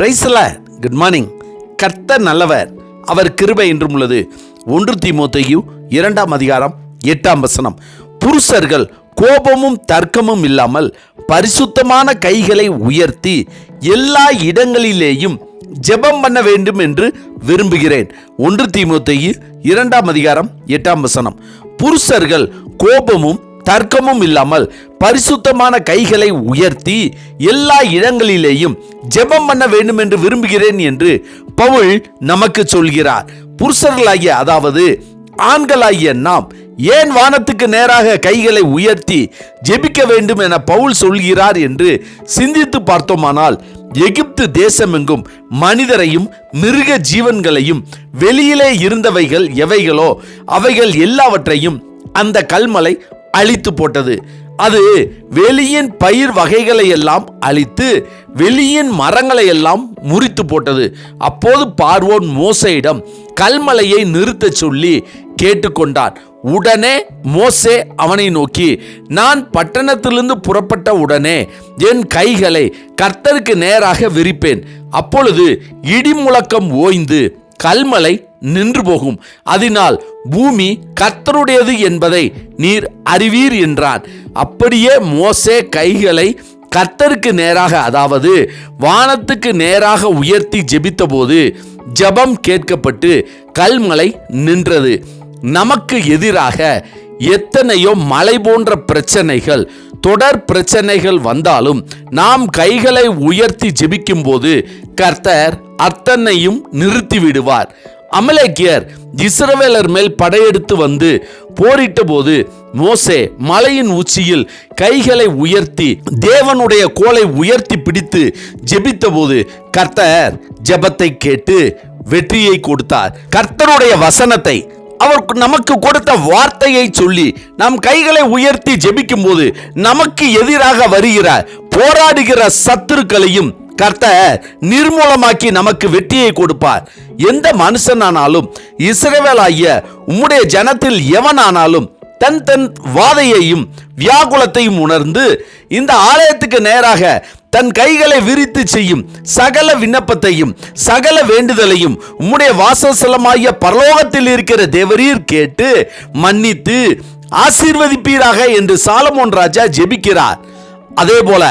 பிரைஸ்ல good morning கர்த்தர் நல்லவர். அவர் கிருபை என்றும் உள்ளது. ஒன்று திமுத்தையு இரண்டாம் அதிகாரம் எட்டாம் வசனம். புருஷர்கள் கோபமும் தர்க்கமும் இல்லாமல் பரிசுத்தமான கைகளை உயர்த்தி எல்லா இடங்களிலேயும் ஜெபம் பண்ண வேண்டும் என்று விரும்புகிறேன். ஒன்று திமுத்தையு இரண்டாம் அதிகாரம் எட்டாம் வசனம். புருஷர்கள் கோபமும் தர்க்கமும் இல்லாமல் பரிசுத்தமான கைகளை உயர்த்தி எல்லா இடங்களிலேயும் ஜெபம் பண்ண வேண்டும் என்று விரும்புகிறேன் என்று பவுல் நமக்கு சொல்கிறார். புருஷர்களாகிய அதாவது ஆண்களாகிய நாம் ஏன் வானத்துக்கு நேராக கைகளை உயர்த்தி ஜெபிக்க வேண்டும் என பவுல் சொல்கிறார் என்று சிந்தித்து பார்த்தோமானால் எகிப்து தேசமெங்கும் மனிதரையும் மிருக ஜீவன்களையும் வெளியிலே இருந்தவைகள் எவைகளோ அவைகள் எல்லாவற்றையும் அந்த கல்மலை அழித்து போட்டது. அது வெளியின் பயிர் வகைகளை எல்லாம் அழித்து வெளியின் மரங்களை எல்லாம் முறித்து போட்டது. அப்போது பார்வோன் மோசையிடம் கல்மலையை நிறுத்தச் சொல்லி கேட்டுக்கொண்டான். உடனே மோசே அவனை நோக்கி நான் பட்டணத்திலிருந்து புறப்பட்ட உடனே என் கைகளை கர்த்தருக்கு நேராக விரிப்பேன். அப்பொழுது இடி முழக்கம் ஓய்ந்து கல்மலை நின்று போகும். அதனால் பூமி கர்த்தருடையது என்பதை நீர் அறிவீர் என்றான். அப்படியே மோசே கைகளை கர்த்தருக்கு நேராக அதாவது வானத்துக்கு நேராக உயர்த்தி ஜெபித்தபோது ஜெபம் கேட்கப்பட்டு கல்மலை நின்றது. நமக்கு எதிராக எத்தனையோ மலை போன்ற பிரச்சனைகள் தொடர் பிரச்சனைகள் வந்தாலும் நாம் கைகளை உயர்த்தி ஜெபிக்கும்போது கர்த்தர் அத்தனையும் நிறுத்தி விடுவார் அமலேக்கியர் இஸ்ரவேலர் மேல் படையெடுத்து வந்து போரிட்ட போது மோசே மலையின் உச்சியில் கைகளை உயர்த்தி தேவனுடைய கோலை உயர்த்தி பிடித்து ஜெபித்தபோது கர்த்தர் ஜெபத்தை கேட்டு வெற்றியை கொடுத்தார். கர்த்தருடைய வசனத்தை அவர் நமக்கு கொடுத்த வார்த்தையை சொல்லி நம் கைகளை உயர்த்தி ஜெபிக்கும் போது நமக்கு எதிராக வருகிற போராடுகிற சத்துருக்களையும் கர்த்தர் நிர்மூலமாக்கி நமக்கு வெற்றியை கொடுப்பார். எந்த மனுஷனானாலும் இஸ்ரவேலாகிய உம்முடைய ஜனத்தில் எவனானாலும் தன் தன் வாதையையும் வியாகுலத்தையும் உணர்ந்து இந்த ஆலயத்துக்கு நேராக தன் கைகளை விரித்து செய்யும் சகல விண்ணப்பத்தையும் சகல வேண்டுதலையும் உம்முடைய வாசஸ்தலமாகிய பரலோகத்தில் இருக்கிற தேவரீர் கேட்டு மன்னித்து ஆசீர்வதிப்பீராக என்று சாலமோன் ராஜா ஜெபிக்கிறார். அதே போல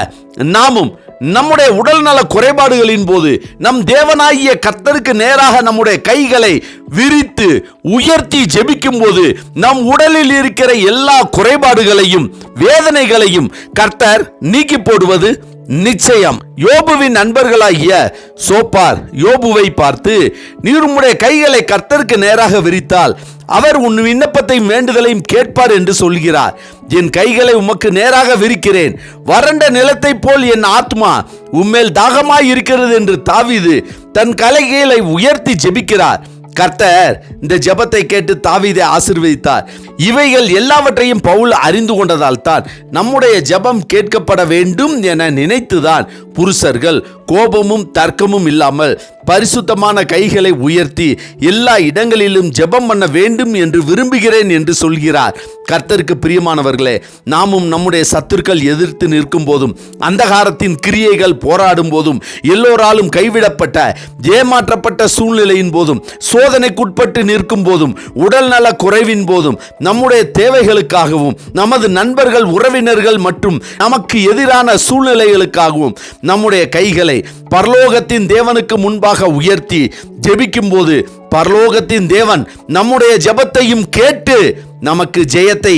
நாமும் நம்முடைய உடல்நல குறைபாடுகளின் போது நம் தேவனாகிய கர்த்தருக்கு நேராக நம்முடைய கைகளை விரித்து உயர்த்தி ஜெபிக்கும் போது நம் உடலில் இருக்கிற எல்லா குறைபாடுகளையும் வேதனைகளையும் கர்த்தர் நீக்கி போடுவது நிச்சயம். யோபுவின் நண்பர்களாகிய சோப்பார் யோபுவை பார்த்து நீர் உம்முடைய கைகளை கர்த்தருக்கு நேராக விரித்தால் அவர் உன் விண்ணப்பத்தையும் வேண்டுதலையும் கேட்பார் என்று சொல்கிறார். என் கைகளை உமக்கு நேராக விரிக்கிறேன். வறண்ட நிலத்தைப் போல் என் ஆத்மா உம்மேல் தாகமாய் இருக்கிறது என்று தாவிது தன் கலைகளை உயர்த்தி ஜெபிக்கிறார். கர்த்தர் இந்த ஜெபத்தை கேட்டு தாவீதை ஆசிர்வதித்தார். இவைகள் எல்லாவற்றையும் பவுல் அறிந்து கொண்டதால் தான் நம்முடைய ஜெபம் கேட்கப்பட வேண்டும் என நினைத்துதான் புருஷர்கள் கோபமும் தர்க்கமும் இல்லாமல் பரிசுத்தமான கைகளை உயர்த்தி எல்லா இடங்களிலும் ஜெபம் பண்ண வேண்டும் என்று விரும்புகிறேன் என்று சொல்கிறார். கர்த்தருக்கு பிரியமானவர்களே நாமும் நம்முடைய சத்துருக்கள் எதிர்த்து நிற்கும் போதும் அந்தகாரத்தின் கிரியைகள் போராடும் போதும் எல்லோராலும் கைவிடப்பட்ட ஏமாற்றப்பட்ட சூழ்நிலையின் போதும் சோதனைக்குட்பட்டு நிற்கும் போதும் உடல் நல குறைவின் போதும் நம்முடைய தேவைகளுக்காகவும் நமது நண்பர்கள் உறவினர்கள் மற்றும் நமக்கு எதிரான சூழ்நிலைகளுக்காகவும் நம்முடைய கைகளை பரலோகத்தின் தேவனுக்கு முன்பாக உயர்த்தி ஜெபிக்கும் போது பரலோகத்தின் தேவன் நம்முடைய ஜெபத்தையும் கேட்டு நமக்கு ஜெயத்தை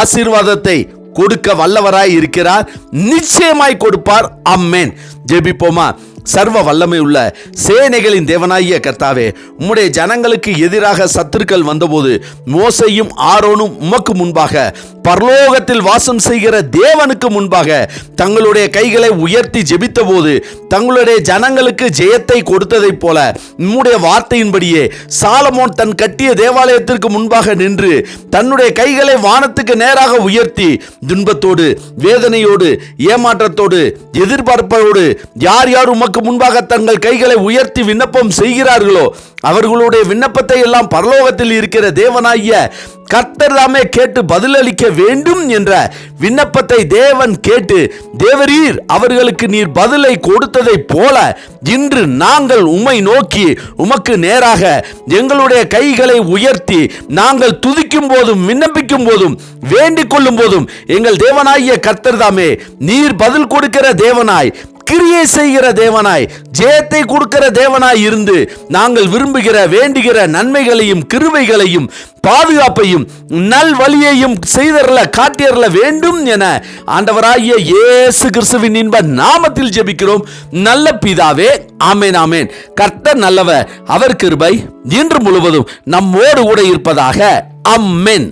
ஆசீர்வாதத்தை கொடுக்க வல்லவராய் இருக்கிறார். நிச்சயமாய் கொடுப்பார். அம்மேன் ஜெபிப்போமா? சர்வ வல்லமை உள்ள சேனைகளின் தேவனாகிய கர்த்தாவே உம்முடைய ஜனங்களுக்கு எதிராக சத்துருக்கள் வந்தபோது மோசையும் ஆரோனும் உமக்கு முன்பாக பரலோகத்தில் வாசம் செய்கிற தேவனுக்கு முன்பாக தங்களுடைய கைகளை உயர்த்தி ஜெபித்த போது தங்களுடைய ஜனங்களுக்கு ஜெயத்தை கொடுத்ததைப் போல உம்முடைய வார்த்தையின்படியே சாலமோன் தன் கட்டிய தேவாலயத்திற்கு முன்பாக நின்று தன்னுடைய கைகளை வானத்துக்கு நேராக உயர்த்தி துன்பத்தோடு வேதனையோடு ஏமாற்றத்தோடு எதிர்பார்ப்போடு யார் யார் உமக்கு முன்பாக தங்கள் கைகளை உயர்த்தி விண்ணப்பம் செய்கிறார்களோ அவர்களுடைய விண்ணப்பத்தை எல்லாம் பரலோகத்தில் இருக்கிற தேவனாகிய கர்த்தர் தாமே கேட்டு பதிலளிக்க வேண்டும் என்ற விண்ணப்பத்தை தேவன் கேட்டு தேவரீர் அவர்களுக்கு நீர் பதிலை கொடுத்ததைப் போல இன்று நாங்கள் உம்மை நோக்கி உமக்கு நேராக எங்களுடைய கைகளை உயர்த்தி நாங்கள் துதிக்கும் போதும் விண்ணப்பிக்கும் போதும் வேண்டிக் கொள்ளும் போதும் எங்கள் தேவனாகிய கர்த்தர் தாமே நீர் பதில் கொடுக்கிற தேவனாய் கிரியை செய்கிற தேவனாய் ஜெயத்தை கொடுக்கிற தேவனாய் இருந்து நாங்கள் விரும்புகிற வேண்டுகிற நன்மைகளையும் கிருவைகளையும் பாதுகாப்பையும் நல் வழியையும் செய்தரல காட்டியரல வேண்டும் என ஆண்டவராகிய இயேசு கிறிஸ்துவின் இன்ப நாமத்தில் ஜெபிக்கிறோம். நல்ல பிதாவே ஆமேன் ஆமேன். கர்த்தர் நல்லவர் அவர் கிருபை இன்று முழுவதும் நம்மோடு கூட இருப்பதாக அம்மென்